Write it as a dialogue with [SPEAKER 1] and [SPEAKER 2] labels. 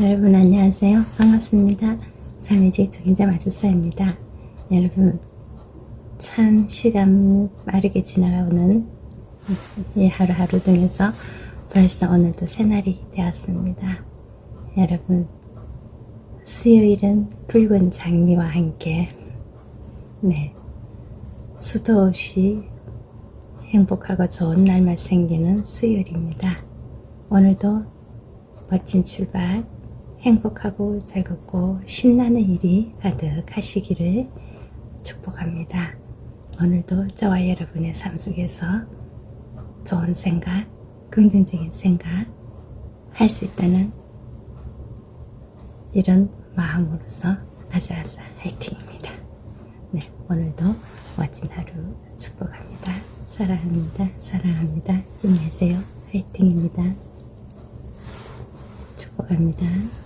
[SPEAKER 1] 여러분 안녕하세요. 반갑습니다. 자매직 적인자 마주사입니다. 여러분 참 시간 빠르게 지나가는 이 하루하루 중에서 벌써 오늘도 새날이 되었습니다. 여러분 수요일은 붉은 장미와 함께 네 수도 없이 행복하고 좋은 날만 생기는 수요일입니다. 오늘도 멋진 출발, 행복하고 즐겁고 신나는 일이 가득하시기를 축복합니다. 오늘도 저와 여러분의 삶 속에서 좋은 생각, 긍정적인 생각 할 수 있다는 이런 마음으로서 아자아자 화이팅입니다. 네, 오늘도 멋진 하루 축복합니다. 사랑합니다. 사랑합니다. 힘내세요. 화이팅입니다. 축복합니다.